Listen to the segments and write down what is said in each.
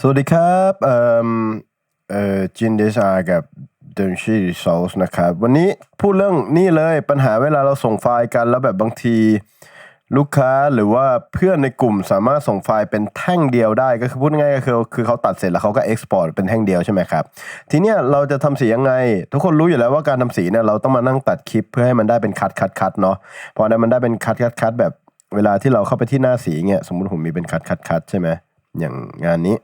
สวัสดีครับเอ่อเอ่อจินเดซากับเดนชีโซสนะครับ วันนี้พูดเรื่องนี่เลยปัญหาเวลาเราส่งไฟล์กันแล้วแบบบางที ลูกค้าหรือว่าเพื่อนในกลุ่มสามารถส่งไฟล์เป็นแท่งเดียวได้ก็คือพูดง่ายก็คือคือเขาตัดเสร็จแล้วเขาก็เอ็กซ์พอร์ตเป็นแท่งเดียวใช่ไหมครับ ทีเนี้ยเราจะทำสียังไง ทุกคนรู้อยู่แล้วว่าการทำสีเนี่ยเราต้องมานั่งตัดคลิปเพื่อให้มันได้เป็นคัดคัดคัดเนาะพอได้มันได้เป็นคัดคัดคัดแบบเวลาที่เราเข้าไปที่หน้าสีเงี้ยสมมุติผมมีเป็นคัดคัดคัดใช่ไหมอย่างงานนี้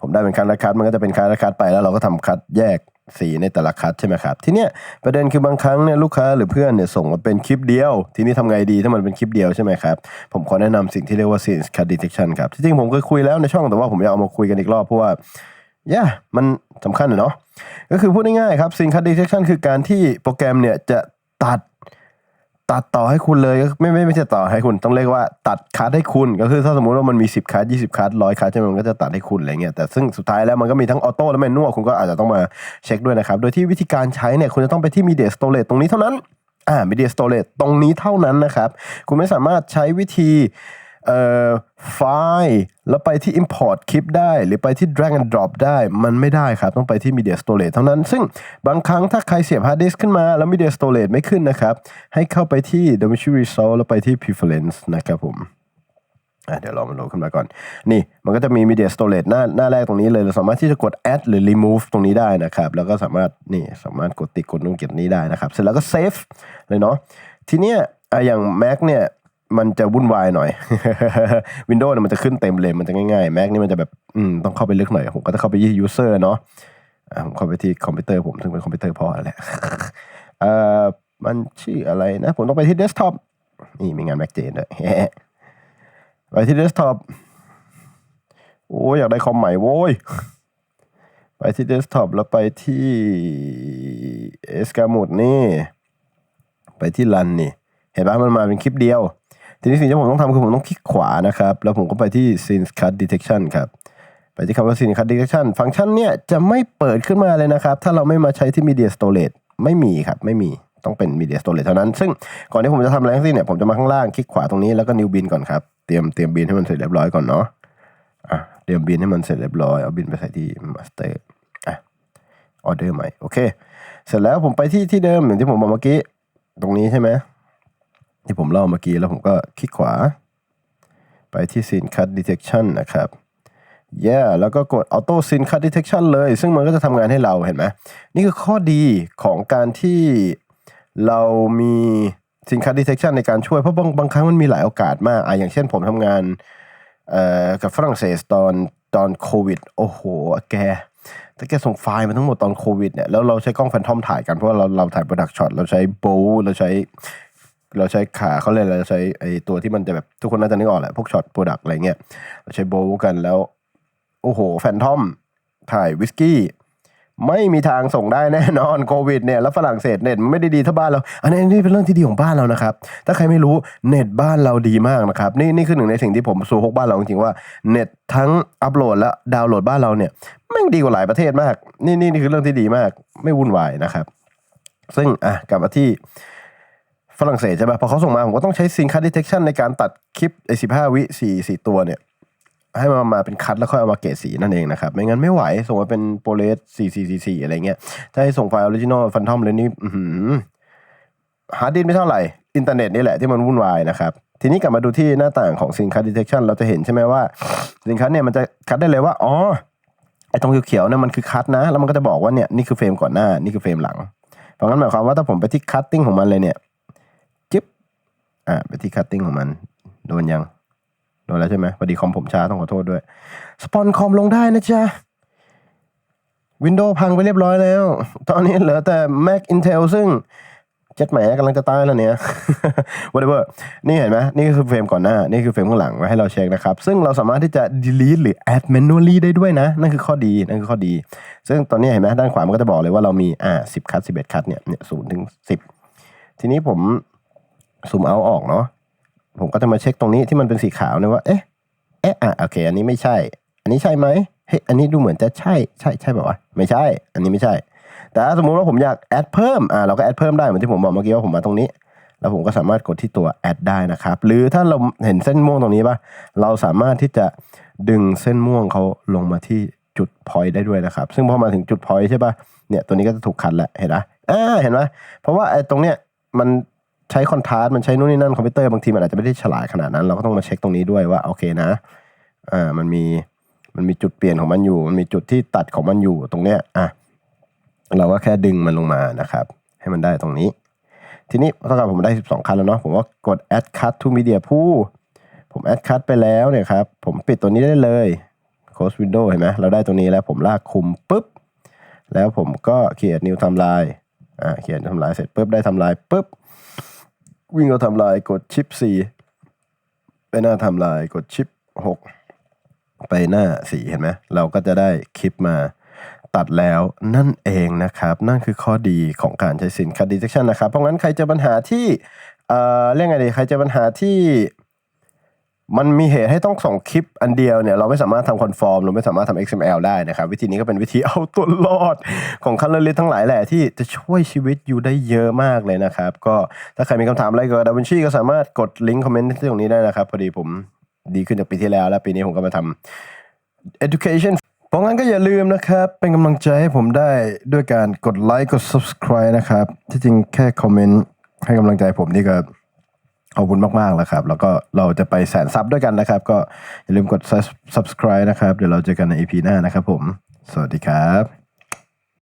ผมได้เป็นคัดคัดมันก็จะเป็นคัดคัดไปแล้วเราก็ทำคัดแยกสีในแต่ละคัดใช่ไหมครับ ทีเนี้ยประเด็นคือบางครั้งเนี่ยลูกค้าหรือเพื่อนเนี่ยส่งมาเป็นคลิปเดียว ทีนี้ทำไงดีถ้ามันเป็นคลิปเดียวใช่ไหมครับ ผมขอแนะนำสิ่งที่เรียกว่า scene cut detection ครับที่จริงผมเคยคุยแล้วในช่องแต่ว่าผมอยากเอามาคุยกันอีกรอบเพราะว่าย่ามันสำคัญเนาะก็คือพูดง่ายๆครับ scene cut detection คือการที่โปรแกรมเนี่ยจะตัด ตัดต่อให้คุณเลยก็ไม่ไม่ไม่ใช่ต่อให้คุณต้องเรียกว่าตัดคัดให้คุณก็คือถ้าสมมติว่ามันมี 10คัด20คัดร้อยคัดใช่ไหมมันก็จะตัดให้คุณอะไรเงี้ยแต่ซึ่งสุดท้ายแล้วมันก็มีทั้งออโต้และแมนนวลคุณก็อาจจะต้องมาเช็คด้วยนะครับ โดยที่วิธีการใช้เนี่ยคุณจะต้องไปที่ Media Storage ตรงนี้เท่านั้นอ่า Media Storage ตรงนี้เท่านั้นนะครับ คุณไม่สามารถใช้วิธี เอ่อไฟล์แล้วไปที่ import คลิปได้ หรือไปที่ drag and drop ได้มันไม่ได้ครับ ต้องไปที่ media storage เท่านั้น ซึ่งบางครั้งถ้าใครเสียบ hard disk ขึ้นมา แล้ว media storage ไม่ขึ้นนะครับ ให้เข้าไปที่ domicile result แล้วไปที่ preference นะครับผมเดี๋ยวเรามาโหลดขึ้นมาก่อน นี่มันก็จะมี media storage หน้าหน้าแรกตรงนี้เลย เราสามารถที่จะกด add หรือ remove ตรงนี้ได้นะครับ แล้วก็สามารถนี่สามารถกดติดกดนู่นกดนี้ได้นะครับ เสร็จแล้วก็ save เลยเนาะทีเนี้ยอะอย่าง Mac เนี่ย มันจะวุ่นวายหน่อย Windows เนี่ยมันจะขึ้นเต็มเลยมันจะง่ายๆ Mac นี่มันจะแบบอืมต้องเข้าไปลึกหน่อย ผมก็จะเข้าไปที่ user เนาะผมเข้าไปที่คอมพิวเตอร์ผมซึ่งเป็นคอมพิวเตอร์พ่อแหละเอ่อมันชื่ออะไรนะ ผมต้องไปที่ desktop นี่มีงาน Mac Jane ด้วยไปที่ desktop โอ้ยอยากได้คอมใหม่โว้ยไปที่ desktop แล้วไปที่เอสกา o ดนี่ ไปที่รันนี่ เห็นปะมันมาเป็นคลิปเดียว ทีนี้สิ่งที่ผมต้องทำคือผมต้องคลิกขวานะครับ แล้วผมก็ไปที่ scene cut detection ครับ ไปที่คำว่า scene cut detection ฟังก์ชันเนี่ยจะไม่เปิดขึ้นมาเลยนะครับ ถ้าเราไม่มาใช้ที่ media storage ไม่มีครับ ไม่มีต้องเป็น media storage เท่านั้น ซึ่งก่อนที่ผมจะทำอะไรทั้งสิ้นเนี่ยผมจะมาข้างล่างคลิกขวาตรงนี้แล้วก็ new bin ก่อนครับเตรียมเตรียมบินให้มันเสร็จเรียบร้อยก่อนเนาะอะเตรียมบินให้มันเสร็จเรียบร้อยเอาบินไปใส่ที่ master อะออเดอร์ใหม่โอเค เสร็จแล้วผมไปที่ที่เดิมอย่างที่ผมบอกเมื่อกี้ตรงนี้ใช่ไหม ที่ผมเล่าเมื่อกี้แล้วผมก็คลิกขวา ไปที่ Scene Cut Detection นะครับ yeah แล้วก็กด Auto Scene Cut Detection เลย ซึ่งมันก็จะทำงานให้เราเห็นไหมนี่คือข้อดีของการที่เรามี Scene Cut Detection ในการช่วย เพราะบางบางครั้งมันมีหลายโอกาสมากอะอย่างเช่นผมทำงานกับฝรั่งเศสตอนตอนโควิด โอ้โห แกแต่แกส่งไฟล์มาทั้งหมดตอนโควิดเนี่ยแล้วเราใช้กล้องแฟนทอมถ่ายกัน เพราะว่าเราเราถ่ายโปรดักช็อตเราใช้โบว์เราใช้ เราใช้ขาเขาเลยกอะไรเราใช้ไอตัวที่มันจะแบบทุกคนน่าจะนึกออกแหละ พวกช็อตโปรดักอะไรเงี้ยเราใช้โบว์กันแล้ว โอ้โห แฟนทอม ถ่ายวิสกี้ ไม่มีทางส่งได้แน่นอนโควิดเนี่ย แล้วฝรั่งเศสเน็ตมันไม่ได้ดีเท่าบ้านเรา อันนี้นี่เป็นเรื่องที่ดีของบ้านเรานะครับ ถ้าใครไม่รู้เน็ตบ้านเราดีมากนะครับ นี่นี่คือหนึ่งในสิ่งที่ผมสูฮกบ้านเราจริงๆว่าเน็ตทั้งอัปโหลดและดาวน์โหลดบ้านเราเนี่ยแม่งดีกว่าหลายประเทศมาก นี่นี่นี่คือเรื่องที่ดีมาก ไม่วุ่นวายนะครับ ซึ่งอะกลับมาที่ ฝรั่งเศสใช่ป่ะพอเขาส่งมาผมก็ต้องใช้ sync cut detection ในการตัดคลิปไอ้สิบห้าวิสี่สี่ตัวเนี่ย ให้มันมาเป็นคัดแล้วค่อยเอามาเกรดสีนั่นเองนะครับ ไม่งั้นไม่ไหว ส่งมาเป็นโปรเลสสี่สี่สี่สี่อะไรเงี้ย ถ้าให้ส่งไฟล์ออริจินอลฟันทอมเลยนี่ฮาร์ดดิสไม่เท่าไหร่ อินเทอร์เน็ตนี่แหละที่มันวุ่นวายนะครับทีนี้กลับมาดูที่หน้าต่างของ sync cut detection เราจะเห็นใช่ไหมว่า sync cut เนี่ยมันจะคัดได้เลยว่า อ๋อ ไอ้ตรงเขียวๆเนี่ยมันคือคัดนะ แล้วมันก็จะบอกว่าเนี่ยนี่คือเฟรมก่อนหน้า นี่คือเฟรมหลัง เพราะงั้นหมายความว่าถ้าผมไปที่คัตติ้งของมันเลยเนี่ย อ่าไปที่คัตติ้งของมัน โดนยัง โดนแล้วใช่ไหมพอดีคอมผมช้าต้องขอโทษด้วย สปอนคอมลงได้นะจ๊ะวินโดว์พังไปเรียบร้อยแล้ว ตอนนี้เหลือแต่ Mac Intel ซึ่งเจ็ดแหมกำลังจะตายแล้วเนี่ย whatever นี่เห็นไหมนี่คือเฟรมก่อนหน้า นี่คือเฟรมข้างหลังไว้ให้เราเช็คนะครับ ซึ่งเราสามารถที่จะ delete หรือ add manually ได้ด้วยนะ นั่นคือข้อดี นั่นคือข้อดี ซึ่งตอนนี้เห็นไหมด้านขวามันก็จะบอกเลยว่าเรามีอ่าสิบคัดสิบเอ็ดคัดเนี่ยเนี่ยศูนย์ถึงสิบทีนี้ผม ซูมเอาออกเนาะผมก็จะมาเช็คตรงนี้ที่มันเป็นสีขาวเนี่ยว่า เอ๊ะ เอ๊ะ อะ โอเค อันนี้ไม่ใช่ อันนี้ใช่ไหมเฮ้ย อันนี้ดูเหมือนจะใช่ ใช่ ใช่แบบว่าไม่ใช่ อันนี้ไม่ใช่ แต่ถ้าสมมุติว่าผมอยากแอดเพิ่ม อ่าเราก็แอดเพิ่มได้เหมือนที่ผมบอกเมื่อกี้ว่าผมมาตรงนี้ แล้วผมก็สามารถกดที่ตัว add ได้นะครับ หรือถ้าเราเห็นเส้นม่วงตรงนี้ป่ะ เราสามารถที่จะดึงเส้นม่วงเขาลงมาที่จุด point ได้ด้วยนะครับ ซึ่งพอมาถึงจุด point ใช่ป่ะ เนี่ย ตัวนี้ก็จะถูกคัดแล้ว เห็นไหมอ่า เห็นไหมเพราะว่าไอ้ตรงเนี้ยมัน ใช้คอนทราสต์มันใช้นู่นนี่นั่นคอมพิวเตอร์บางทีมันอาจจะไม่ได้ฉลาดขนาดนั้น เราก็ต้องมาเช็คตรงนี้ด้วยว่าโอเคนะอ่ามันมีมันมีจุดเปลี่ยนของมันอยู่ มันมีจุดที่ตัดของมันอยู่ตรงเนี้ยอะเราก็แค่ดึงมันลงมานะครับ ให้มันได้ตรงนี้ ทีนี้เท่ากับผมได้ 12 คันแล้วเนาะผมว่ากด add cut to media pool ผม add cut ไปแล้วเนี่ยครับ ผมปิดตัวนี้ได้เลย close window เห็นไหมเราได้ตรงนี้แล้วผมลากคุมปุ๊บ แล้วผมก็เขียน new ทำลายอ่าเขียนทำลายเสร็จปุ๊บได้ทำลายปุ๊บ วิ่งเข้าทำลายกดชิป 4 ไปหน้าทำลายกดชิป 6 ไปหน้า 4 เห็นไหมเราก็จะได้คลิปมาตัดแล้วนั่นเองนะครับ นั่นคือข้อดีของการใช้สินค้า detection นะครับ เพราะงั้นใครเจอปัญหาที่เอ่อเรียกไงดีใครเจอปัญหาที่ มันมีเหตุให้ต้องส่งคลิปอันเดียวเนี่ยเราไม่สามารถทำคอนฟอร์มเราไม่สามารถทำ XML ได้นะครับ วิธีนี้ก็เป็นวิธีเอาตัวรอดของคัลเลอร์ลิสทั้งหลายแหละที่จะช่วยชีวิตอยู่ได้เยอะมากเลยนะครับ ก็ถ้าใครมีคำถามอะไรเกี่ยวกับดาวินชีก็สามารถกดลิงก์คอมเมนต์ที่ตรงนี้ได้นะครับ พอดีผมดีขึ้นจากปีที่แล้ว แล้วปีนี้ผมก็มาทำ education เพราะงั้นก็อย่าลืมนะครับ เป็นกำลังใจให้ผมได้ด้วยการกดไลค์กด subscribe นะครับ ที่จริงแค่คอมเมนต์ให้กำลังใจผมนี่ก็ ขอบคุณมาก ๆ แล้วครับ แล้วก็เราจะไปแสนซับด้วยกันนะครับ ก็อย่าลืมกด subscribe นะครับ เดี๋ยวเราเจอกันใน EP หน้านะครับผม สวัสดีครับ